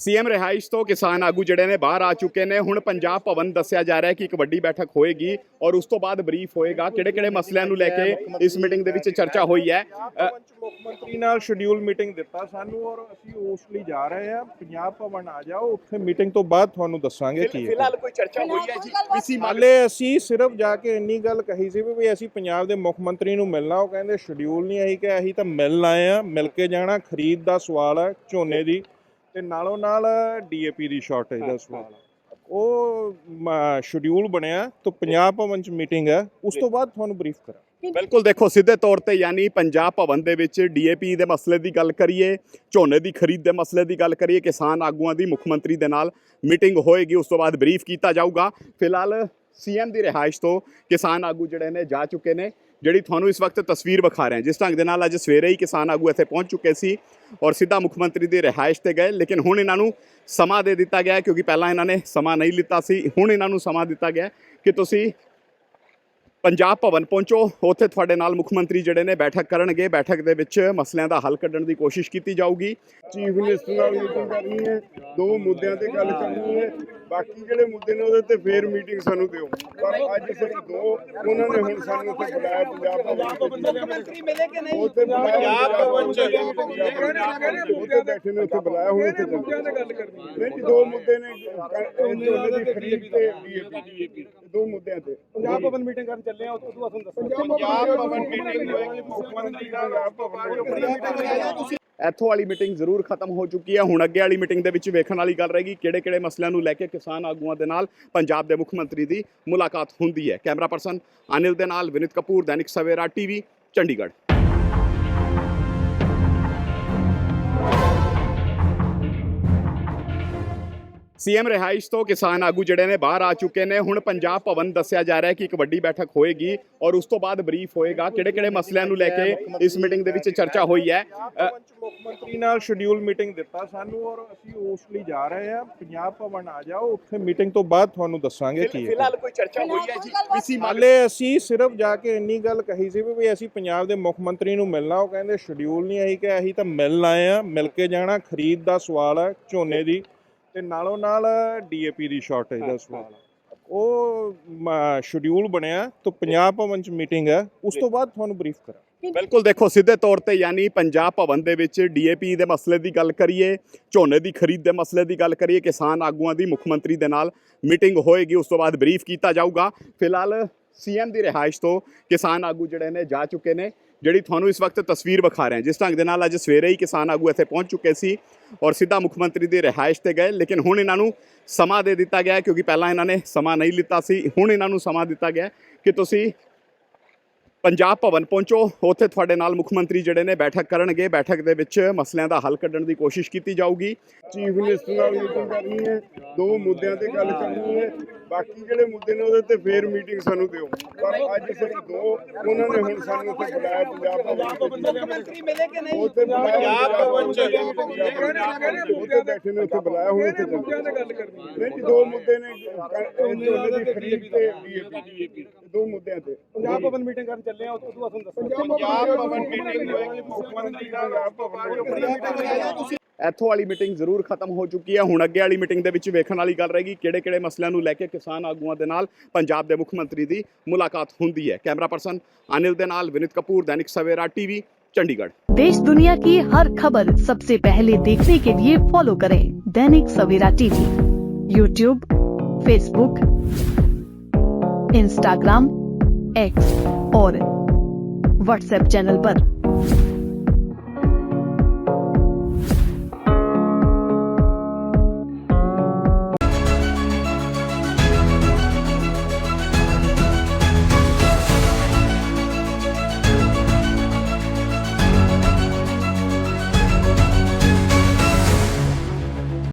CM ਰਿਹਾਇਸ਼ ਤੋਂ ਕਿਸਾਨ ਆਗੂ ਜਿਹੜੇ ਨੇ ਬਾਹਰ ਆ ਚੁੱਕੇ ਨੇ। ਹੁਣ ਪੰਜਾਬ ਭਵਨ ਦੱਸਿਆ ਜਾ ਰਿਹਾ ਹੈ ਕਿ ਇੱਕ ਵੱਡੀ ਬੈਠਕ ਹੋਏਗੀ ਔਰ ਉਸ ਤੋਂ ਬਾਅਦ ਬਰੀਫ ਹੋਏਗਾ। ਕਿਹੜੇ ਕਿਹੜੇ ਮਸਲਿਆਂ ਨੂੰ ਲੈ ਕੇ ਇਸ ਮੀਟਿੰਗ ਦੇ ਵਿੱਚ ਚਰਚਾ ਹੋਈ ਹੈ? ਮੁੱਖ ਮੰਤਰੀ ਨਾਲ ਸ਼ਡਿਊਲ ਮੀਟਿੰਗ ਦਿੱਤਾ ਸਾਨੂੰ ਔਰ ਅਸੀਂ ਉਸ ਲਈ ਜਾ ਰਹੇ ਹਾਂ। ਪੰਜਾਬ ਭਵਨ ਆ ਜਾਓ ਉੱਥੇ ਮੀਟਿੰਗ ਤੋਂ ਬਾਅਦ ਤੁਹਾਨੂੰ ਦੱਸਾਂਗੇ ਕੀ ਹੈ। ਫਿਲਹਾਲ ਕੋਈ ਚਰਚਾ ਹੋਈ ਹੈ ਜੀ? ਇਸੀ ਹਾਲੇ ਅਸੀਂ ਸਿਰਫ ਜਾ ਕੇ ਇੰਨੀ ਗੱਲ ਕਹੀ ਸੀ ਵੀ ਵੀ ਅਸੀਂ ਪੰਜਾਬ ਦੇ ਮੁੱਖ ਮੰਤਰੀ ਨੂੰ ਮਿਲਣਾ ਉਹ ਕਹਿੰਦੇ ਸ਼ਡਿਊਲ ਨਹੀਂ ਆਈ ਕਿ ਅਸੀਂ ਤਾਂ ਮਿਲਣ ਆਏ ਆ ਮਿਲ ਕੇ ਜਾਣਾ। ਖਰੀਦ ਦਾ ਸਵਾਲ ਹੈ ਝੋਨੇ ਦੀ ਤੇ ਨਾਲੋਂ ਨਾਲ ਡੀਏਪੀ ਦੀ ਸ਼ਾਰਟੇਜ ਦਾ ਸਵਾਲ ਉਹ ਸ਼ਡਿਊਲ ਬਣਿਆ ਤਾਂ ਪੰਜਾਬ ਭਵਨ ਚ ਮੀਟਿੰਗ ਹੈ ਉਸ ਤੋਂ ਬਾਅਦ ਤੁਹਾਨੂੰ ਬਰੀਫ ਕਰਾਂ। ਬਿਲਕੁਲ ਦੇਖੋ ਸਿੱਧੇ ਤੌਰ ਤੇ ਯਾਨੀ ਪੰਜਾਬ ਭਵਨ ਦੇ ਵਿੱਚ ਡੀਏਪੀ ਦੇ ਮਸਲੇ ਦੀ ਗੱਲ ਕਰੀਏ ਝੋਨੇ ਦੀ ਖਰੀਦ ਦੇ ਮਸਲੇ ਦੀ ਗੱਲ ਕਰੀਏ ਕਿਸਾਨ ਆਗੂਆਂ ਦੀ ਮੁੱਖ ਮੰਤਰੀ ਦੇ ਨਾਲ ਮੀਟਿੰਗ ਹੋਏਗੀ ਉਸ ਤੋਂ ਬਾਅਦ ਬਰੀਫ ਕੀਤਾ ਜਾਊਗਾ। ਫਿਲਹਾਲ ਸੀਐਮ ਦੀ ਰਿਹਾਇਸ਼ ਤੋਂ ਕਿਸਾਨ ਆਗੂ ਜਿਹੜੇ ਨੇ ਜਾ ਚੁੱਕੇ ਨੇ। ਜਿਹੜੀ ਤੁਹਾਨੂੰ ਇਸ ਵਕਤ ਤਸਵੀਰ ਵਿਖਾ ਰਹੇ ਹਾਂ। ਜਿਸ ਢੰਗ ਦੇ ਨਾਲ ਅੱਜ ਸਵੇਰੇ ਹੀ ਕਿਸਾਨ ਆਗੂ ਇੱਥੇ ਪਹੁੰਚ ਚੁੱਕੇ ਸੀ ਔਰ ਸਿੱਧਾ ਮੁੱਖ ਮੰਤਰੀ ਦੀ ਰਿਹਾਇਸ਼ ਤੇ ਗਏ। ਲੇਕਿਨ ਹੁਣ ਇਹਨਾਂ ਨੂੰ ਸਮਾਂ ਦੇ ਦਿੱਤਾ ਗਿਆ ਕਿਉਂਕਿ ਪਹਿਲਾਂ ਇਹਨਾਂ ਨੇ ਸਮਾਂ ਨਹੀਂ ਲਿੱਤਾ ਸੀ। ਹੁਣ ਇਹਨਾਂ ਨੂੰ ਸਮਾਂ ਦਿੱਤਾ ਗਿਆ ਕਿ ਤੁਸੀਂ ਪੰਜਾਬ ਭਵਨ ਪਹੁੰਚੋ। ਉੱਥੇ ਤੁਹਾਡੇ ਨਾਲ ਮੁੱਖ ਮੰਤਰੀ ਜਿਹੜੇ ਨੇ ਬੈਠਕ ਕਰਨਗੇ। ਬੈਠਕ ਦੇ ਵਿੱਚ ਮਸਲਿਆਂ ਦਾ ਹੱਲ ਕੱਢਣ ਦੀ ਕੋਸ਼ਿਸ਼ ਕੀਤੀ ਜਾਊਗੀ। ਚੀਫ ਮਿਨਿਸਟਰ ਨਾਲ ਮੀਟਿੰਗ ਕਰਨੀ ਹੈ। ਦੋ ਮੁੱਦਿਆਂ ਤੇ ਗੱਲ ਕਰਨੀ ਹੈ। ਬਾਕੀ ਜਿਹੜੇ ਮੁੱਦੇ ਨੇ ਉਹਦੇ ਤੇ ਫੇਰ ਮੀਟਿੰਗ ਸਾਨੂੰ ਦਿਓ। ਪਰ ਅੱਜ ਸਿਰਫ ਦੋ ਉਹਨਾਂ ਨੇ ਹੁਣ ਸਾਨੂੰ ਉੱਥੇ ਬੁਲਾਇਆ ਪੰਜਾਬ ਭਵਨ ਮੁੱਖ ਮੰਤਰੀ ਮਿਲੇ ਕਿ ਨਹੀਂ? ਉੱਥੇ ਪੰਜਾਬ ਭਵਨ ਚ। ਉੱਥੇ ਬੈਠੇ ਨੇ ਉੱਥੇ ਬੁਲਾਇਆ ਹੁਣ ਉੱਥੇ ਮੁੱਦਿਆਂ ਤੇ ਗੱਲ ਕਰਨੀ ਨਹੀਂ ਜੀ ਦੋ ਮੁੱਦੇ ਨੇ। ਝੋਨੇ ਦੀ ਖਰੀਦ ਤੇ ਡੀਏਪੀ। ਦੋ ਮੁੱਦਿਆਂ ਤੇ। ਪੰਜਾਬ ਭਵਨ ਮੀਟਿੰਗ ਕਰਨ ਚੱਲੇ ਆ ਉਦੋਂ ਤੁਹਾਨੂੰ ਦੱਸਾਂ ਪੰਜਾਬ ਭਵਨ ਮੀਟਿੰਗ ਹੋਏਗੀ ਮੁੱਖ ਮੰਤਰੀ ਨਾਲ ਭਵਨ ਇੱਥੋਂ ਵਾਲੀ ਮੀਟਿੰਗ ਜ਼ਰੂਰ ਖਤਮ ਹੋ ਚੁੱਕੀ ਹੈ। ਹੁਣ ਅੱਗੇ ਵਾਲੀ ਮੀਟਿੰਗ ਦੇ ਵਿੱਚ ਵੇਖਣ ਵਾਲੀ ਗੱਲ ਰਹੇਗੀ ਕਿਹੜੇ ਕਿਹੜੇ ਮਸਲਿਆਂ ਨੂੰ ਲੈ ਕੇ ਕਿਸਾਨ ਆਗੂਆਂ ਦੇ ਨਾਲ ਪੰਜਾਬ ਦੇ ਮੁੱਖ ਮੰਤਰੀ ਦੀ ਮੁਲਾਕਾਤ ਹੁੰਦੀ ਹੈ। ਕੈਮਰਾ ਪਰਸਨ ਅਨਿਲ ਦੇ ਨਾਲ ਵਿਨਿਤ ਕਪੂਰ ਦੈਨਿਕ ਸਵੇਰਾ ਟੀਵੀ ਚੰਡੀਗੜ੍ਹ। ਸੀਐਮ ਰਿਹਾਇਸ਼ ਤੋਂ ਕਿਸਾਨ ਆਗੂ ਜਿਹੜੇ ਨੇ ਬਾਹਰ ਆ ਚੁੱਕੇ ਨੇ। ਹੁਣ ਪੰਜਾਬ ਭਵਨ ਦੱਸਿਆ ਜਾ ਰਿਹਾ ਹੈ ਕਿ ਇੱਕ ਵੱਡੀ ਬੈਠਕ ਹੋਏਗੀ ਔਰ ਉਸ ਤੋਂ ਬਾਅਦ ਬਰੀਫ ਹੋਏਗਾ। ਕਿਹੜੇ ਕਿਹੜੇ ਮਸਲਿਆਂ ਨੂੰ ਲੈ ਕੇ ਇਸ ਮੀਟਿੰਗ ਦੇ ਵਿੱਚ ਚਰਚਾ ਹੋਈ ਹੈ? ਮੁੱਖ ਮੰਤਰੀ ਨਾਲ ਸ਼ਡਿਊਲ ਮੀਟਿੰਗ ਦਿੱਤਾ ਸਾਨੂੰ ਔਰ ਅਸੀਂ ਉਸ ਲਈ ਜਾ ਰਹੇ ਹਾਂ। ਪੰਜਾਬ ਭਵਨ ਆ ਜਾਓ ਉੱਥੇ ਮੀਟਿੰਗ ਤੋਂ ਬਾਅਦ ਤੁਹਾਨੂੰ ਦੱਸਾਂਗੇ ਕੀ ਹੈ। ਫਿਲਹਾਲ ਕੋਈ ਚਰਚਾ ਹੋਈ ਹੈ ਜੀ? ਇਸੀ ਹਾਲੇ ਅਸੀਂ ਸਿਰਫ ਜਾ ਕੇ ਇੰਨੀ ਗੱਲ ਕਹੀ ਸੀ ਵੀ ਵੀ ਅਸੀਂ ਪੰਜਾਬ ਦੇ ਮੁੱਖ ਮੰਤਰੀ ਨੂੰ ਮਿਲਣਾ। ਉਹ ਕਹਿੰਦੇ ਸ਼ਡਿਊਲ ਨਹੀਂ ਆਈ ਕਿ ਅਸੀਂ ਤਾਂ ਮਿਲਣ ਆਏ ਆ ਮਿਲ ਕੇ ਜਾਣਾ। ਖਰੀਦ ਦਾ ਸਵਾਲ ਹੈ ਝੋਨੇ ਦੀ। ਤੇ ਨਾਲੋਂ ਨਾਲ ਡੀਏਪੀ ਦੀ ਸ਼ਾਰਟੇਜ ਦਾ ਸਵਾਲ ਉਹ ਸ਼ਡਿਊਲ ਬਣਿਆ ਤਾਂ ਪੰਜਾਬ ਭਵਨ ਚ ਮੀਟਿੰਗ ਹੈ ਉਸ ਤੋਂ ਬਾਅਦ ਤੁਹਾਨੂੰ ਬਰੀਫ ਕਰਾਂ। ਬਿਲਕੁਲ। ਦੇਖੋ ਸਿੱਧੇ ਤੌਰ ਤੇ ਯਾਨੀ ਪੰਜਾਬ ਭਵਨ ਦੇ ਵਿੱਚ ਡੀਏਪੀ ਦੇ ਮਸਲੇ ਦੀ ਗੱਲ ਕਰੀਏ ਝੋਨੇ ਦੀ ਖਰੀਦ ਦੇ ਮਸਲੇ ਦੀ ਗੱਲ ਕਰੀਏ ਕਿਸਾਨ ਆਗੂਆਂ ਦੀ ਮੁੱਖ ਮੰਤਰੀ ਦੇ ਨਾਲ ਮੀਟਿੰਗ ਹੋਏਗੀ ਉਸ ਤੋਂ ਬਾਅਦ ਬਰੀਫ ਕੀਤਾ ਜਾਊਗਾ। ਫਿਲਹਾਲ ਸੀਐਮ ਦੀ ਰਿਹਾਇਸ਼ ਤੋਂ ਕਿਸਾਨ ਆਗੂ ਜਿਹੜੇ ਨੇ ਜਾ ਚੁੱਕੇ ਨੇ। ਜਿਹੜੀ ਤੁਹਾਨੂੰ ਇਸ ਵਕਤ ਤਸਵੀਰ ਵਿਖਾ ਰਹੇ ਹਾਂ। ਜਿਸ ਢੰਗ ਦੇ ਨਾਲ ਅੱਜ ਸਵੇਰੇ ਹੀ ਕਿਸਾਨ ਆਗੂ ਇੱਥੇ ਪਹੁੰਚ ਚੁੱਕੇ ਸੀ ਔਰ ਸਿੱਧਾ ਮੁੱਖ ਮੰਤਰੀ ਦੀ ਰਿਹਾਇਸ਼ ਤੇ ਗਏ। ਲੇਕਿਨ ਹੁਣ ਇਹਨਾਂ ਨੂੰ ਸਮਾਂ ਦੇ ਦਿੱਤਾ ਗਿਆ ਕਿਉਂਕਿ ਪਹਿਲਾਂ ਇਹਨਾਂ ਨੇ ਸਮਾਂ ਨਹੀਂ ਲਿੱਤਾ ਸੀ। ਹੁਣ ਇਹਨਾਂ ਨੂੰ ਸਮਾਂ ਦਿੱਤਾ ਗਿਆ ਕਿ ਤੁਸੀਂ ਪੰਜਾਬ ਭਵਨ ਪਹੁੰਚੋ। ਉੱਥੇ ਤੁਹਾਡੇ ਨਾਲ ਮੁੱਖ ਮੰਤਰੀ ਜਿਹੜੇ ਨੇ ਬੈਠਕ ਕਰਨਗੇ। ਬੈਠਕ ਦੇ ਵਿੱਚ ਮਸਲਿਆਂ ਦਾ ਹੱਲ ਕੱਢਣ ਦੀ ਕੋਸ਼ਿਸ਼ ਕੀਤੀ ਜਾਊਗੀ। ਚੀਫ ਮਿਨਿਸਟਰ ਨਾਲ ਮੀਟਿੰਗ ਕਰਨੀ ਹੈ। ਦੋ ਮੁੱਦਿਆਂ ਤੇ ਗੱਲ ਕਰਨੀ ਹੈ। ਬਾਕੀ ਜਿਹੜੇ ਮੁੱਦੇ ਨੇ ਉਹਦੇ ਤੇ ਫੇਰ ਮੀਟਿੰਗ ਸਾਨੂੰ ਦਿਓ। ਪਰ ਅੱਜ ਸਿਰਫ ਦੋ ਉਹਨਾਂ ਨੇ ਹੁਣ ਸਾਨੂੰ ਉੱਥੇ ਬੁਲਾਇਆ ਪੰਜਾਬ ਮੁੱਖ ਮੰਤਰੀ ਮਿਲੇ ਕਿ ਨਹੀਂ? ਉੱਥੇ ਪੰਜਾਬ ਉੱਥੇ ਬੈਠੇ ਨੇ ਉੱਥੇ ਬੁਲਾਇਆ ਹੁਣ ਉੱਥੇ ਕਰਨੀ ਨਹੀਂ ਜੀ ਦੋ ਮੁੱਦੇ ਨੇ ਝੋਨੇ ਦੀ ਖਰੀਦ ਤੇ ਡੀਏਪੀ ਦੋ ਮੁੱਦਿਆਂ ਤੇ। ਪੰਜਾਬ ਭਵਨ ਮੀਟਿੰਗ ਕਰਨ ਚੱਲੇ ਆ ਉਦੋਂ ਤੁਹਾਨੂੰ ਦੱਸਾਂ ਪੰਜਾਬ ਭਵਨ ਮੀਟਿੰਗ ਹੋਏਗੀ ਮੁੱਖ ਮੰਤਰੀ ਨਾਲ ਭਵਨ ਇੱਥੋਂ ਵਾਲੀ ਮੀਟਿੰਗ ਜ਼ਰੂਰ ਖਤਮ ਹੋ ਚੁੱਕੀ ਹੈ ਹੁਣ ਅੱਗੇ ਵਾਲੀ ਮੀਟਿੰਗ ਦੇ ਵਿੱਚ ਵੇਖਣ ਵਾਲੀ ਗੱਲ ਰਹੇਗੀ ਕਿਹੜੇ ਕਿਹੜੇ ਮਸਲਿਆਂ ਨੂੰ ਲੈ ਕੇ ਕਿਸਾਨ ਆਗੂਆਂ ਦੇ ਨਾਲ ਪੰਜਾਬ ਦੇ ਮੁੱਖ ਮੰਤਰੀ ਦੀ ਮੁਲਾਕਾਤ ਹੁੰਦੀ ਹੈ ਕੈਮਰਾ ਪਰਸਨ ਅਨਿਲ ਦੇ ਨਾਲ ਵਿਨਿਤ ਕਪੂਰ ਦੈਨਿਕ ਸਵੇਰਾ ਟੀਵੀ ਚੰਡੀਗੜ੍ਹ देश दुनिया की हर खबर सबसे पहले देखने के लिए फॉलो करें Dainik Savera TV YouTube Facebook Instagram X और व्हाट्सएप चैनल पर।